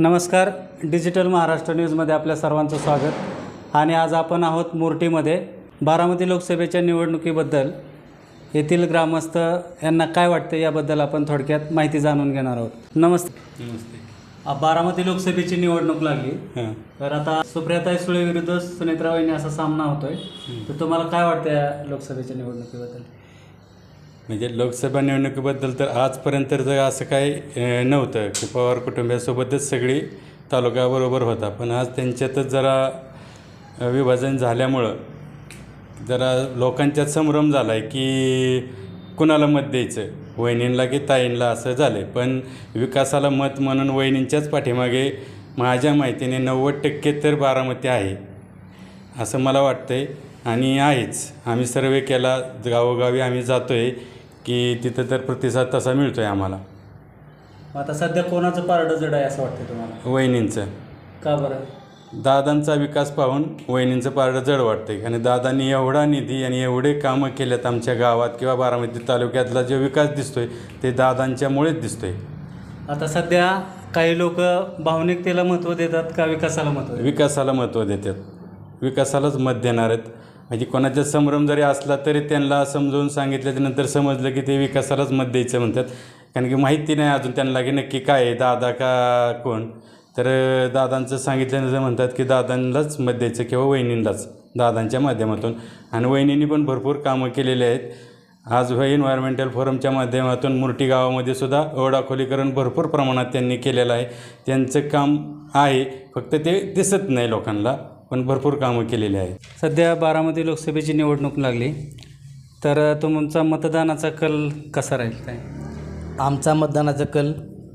नमस्कार डिजिटल महाराष्ट्र न्यूजमध्ये आपल्या सर्वांचं स्वागत. आणि आज आपण आहोत मोर्टीमध्ये बारामती लोकसभेच्या निवडणुकीबद्दल. येथील ग्रामस्थ यांना काय वाटते याबद्दल आपण थोडक्यात माहिती जाणून घेणार आहोत. नमस्ते. नमस्ते. बारामती लोकसभेची निवडणूक लागली. तर आता सुप्रियाताई सुळे विरुद्ध सुनेत्रा वहिनी असा सामना होतोय. तर तुम्हाला काय वाटतं या लोकसभेच्या निवडणुकीबद्दल? म्हणजे लोकसभा निवडणुकीबद्दल तर आजपर्यंत जर असं काही नव्हतं. की पवार कुटुंबियासोबतच सगळी तालुक्याबरोबर होता. पण आज त्यांच्यातच जरा विभाजन झाल्यामुळं जरा लोकांच्यात संभ्रम झाला आहे की कुणाला मत द्यायचं? वहिनींला की ताईंला असं झालं आहे पण विकासाला मत म्हणून वहिनींच्याच पाठीमागे माझ्या माहितीने नव्वद टक्के तर बारामती आहे असं मला वाटतं आहे आणि आहेच. आम्ही सर्वे केला गावोगावी आम्ही जातो आहे की तिथं तर प्रतिसाद तसा मिळतो आहे आम्हाला आता सध्या कोणाचं पारडं जड आहे असं वाटतं तुम्हाला? वहिनींचं. का बरं? दादांचा विकास पाहून वहिनींचं पारडं जड वाटतंय. आणि दादांनी एवढा निधी आणि एवढे कामं केलेत आमच्या गावात किंवा बारामती तालुक्यातला जो विकास दिसतोय ते दादांच्यामुळेच दिसतोय. आता सध्या काही लोक भावनिकतेला महत्त्व देतात का विकासाला महत्त्व देतात? विकासाला महत्त्व देतात. विकासालाच मत देणार आहेत. म्हणजे कोणाचा संभ्रम जरी असला तरी त्यांना समजावून सांगितल्याच्यानंतर समजलं की ते विकासालाच मत द्यायचं म्हणतात. कारण की माहिती नाही अजून त्यांना की नक्की काय आहे दादा का कोण? तर दादांचं सांगितल्यानंतर म्हणतात की दादांनाच मत द्यायचं किंवा वहिनींनाच दादांच्या माध्यमातून. आणि वहिनींनी पण भरपूर कामं केलेली आहेत. आज व्हाई एन्व्हायरमेंटल फोरमच्या माध्यमातून मुर्टी गावामध्ये सुद्धा ओढाखोलीकरण भरपूर प्रमाणात त्यांनी केलेलं आहे. त्यांचं काम आहे फक्त ते दिसत नाही लोकांना. पण भरपूर कामं केलेली आहेत. सध्या बारामती लोकसभेची निवडणूक लागली तर तुमचा मतदानाचा कल कसा राहील काय आमचा मतदानाचा कल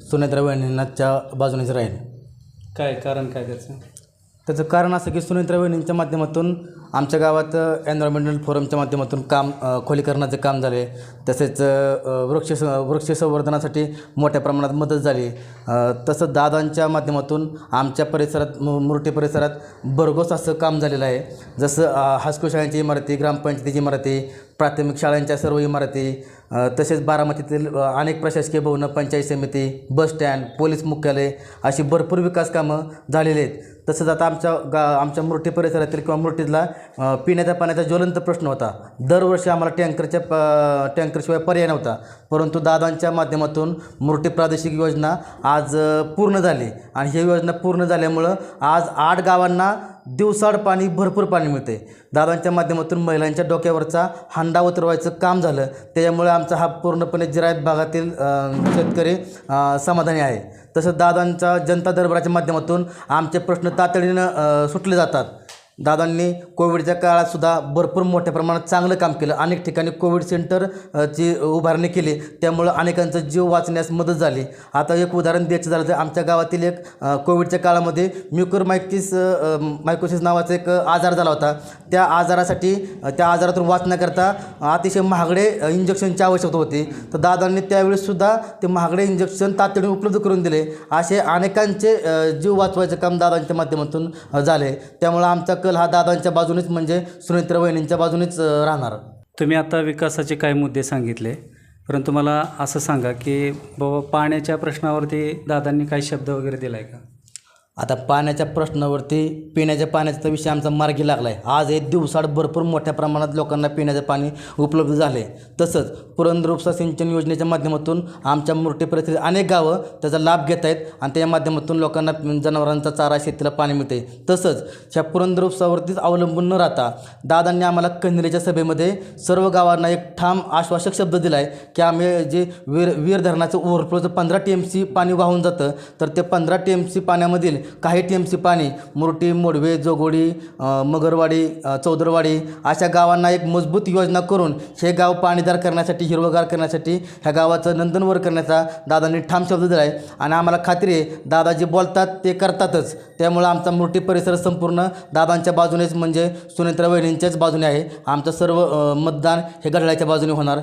सुनेत्रा वहिनींच्या बाजूनेच राहील. काय कारण काय त्याचं? त्याचं कारण असं की सुनेत्रा वहिनींच्या माध्यमातून आमच्या गावात एन्व्हायरमेंटल फोरमच्या माध्यमातून काम खोलीकरणाचं काम झाले तसेच वृक्ष वृक्ष संवर्धनासाठी मोठ्या प्रमाणात मदत झाली. तसं तसंच दादांच्या माध्यमातून आमच्या परिसरात मु परिसरात भरघोस असं काम झालेलं आहे. जसं हायस्कूल शाळांची इमारती ग्रामपंचायतीची इमारती प्राथमिक शाळांच्या सर्व इमारती तसेच बारामतीतील अनेक प्रशासकीय भवनं पंचायत समिती बसस्टँड पोलीस मुख्यालय अशी भरपूर विकास कामं झालेली आहेत. तसंच आता आमच्या गा आमच्या मुर्टी परिसरातील किंवा मुर्टीतला पिण्याच्या पाण्याचा ज्वलंत प्रश्न होता. दरवर्षी आम्हाला टँकरच्या प टँकरशिवाय पर्याय नव्हता. परंतु दादांच्या माध्यमातून मुर्टी प्रादेशिक योजना आज पूर्ण झाली. आणि ही योजना पूर्ण झाल्यामुळं आज आठ गावांना दिवसाड पाणी भरपूर पाणी मिळते दादांच्या माध्यमातून महिलांच्या डोक्यावरचा हांडा उतरवायचं काम झालं. त्याच्यामुळे आमचा हा पूर्णपणे जिरायत भागातील शेतकरी समाधानी आहे. तसंच दादांचा जनता दरबाराच्या माध्यमातून आमचे प्रश्न तातडीनं सुटले जातात. दादांनी कोविडच्या काळातसुद्धा भरपूर मोठ्या प्रमाणात चांगलं काम केलं. अनेक ठिकाणी कोविड सेंटर ची उभारणी केली. त्यामुळं अनेकांचा जीव वाचण्यास मदत झाली. आता एक उदाहरण द्यायचं झालं तर आमच्या गावातील एक कोविडच्या काळामध्ये म्युकोरमायटिस मायकोसिस नावाचा एक आजार झाला होता. त्या आजारासाठी त्या आजारातून वाचण्याकरता अतिशय महागडे इंजेक्शनची आवश्यकता होती. तर दादांनी त्यावेळेससुद्धा ते महागडे इंजेक्शन तातडीने उपलब्ध करून दिले. असे अनेकांचे जीव वाचवायचं काम दादांच्या माध्यमातून झाले. त्यामुळं आमचा कल हा दादांच्या बाजूनेच म्हणजे सुनेत्र वहिनींच्या बाजूनेच राहणार. तुम्ही आता विकासाचे काही मुद्दे सांगितले परंतु मला असं सांगा की बाबा पाण्याच्या प्रश्नावरती दादांनी काही शब्द वगैरे दिला आहे का? आता पाण्याच्या प्रश्नावरती पिण्याच्या पाण्याचा विषय आमचा मार्गी लागला आहे आज हे दिवसाड भरपूर मोठ्या प्रमाणात लोकांना पिण्याचं पाणी उपलब्ध झाले तसंच पुरंदर उपसा सिंचन योजनेच्या माध्यमातून आमच्या मुरटे परिस्थितीत अनेक गावं त्याचा लाभ घेत आहेत आणि त्याच्या माध्यमातून लोकांना जनावरांचा चारा शेतीला पाणी मिळते तसंच ह्या पुरंदर उपसावरतीच अवलंबून न राहता दादांनी आम्हाला कंदिलेच्या सभेमध्ये सर्व गावांना एक ठाम आश्वासक शब्द दिला आहे की आम्ही जे वीर वीर धरणाचं ओव्हरफ्लोचं पंधरा टी एम सी पाणी वाहून जातं तर ते पंधरा टी एम सी पाण्यामधील काही टी एम सी पाणी मुरटी मोडवे जोगोडी मगरवाडी चौदरवाडी अशा गावांना एक मजबूत योजना करून हे गाव पाणीदार करण्यासाठी हिरवगार करण्यासाठी ह्या गावाचं नंदनवर करण्याचा दादांनी ठाम शब्द दिला आहे आणि आम्हाला खात्री आहे दादा जे बोलतात ते करतातच. त्यामुळं आमचा मुरटी परिसर संपूर्ण दादांच्या बाजूनेच म्हणजे सुनेत्रा वहिनींच्याच बाजूने आहे. आमचं सर्व मतदान हे घड्याळाच्या बाजूने होणार.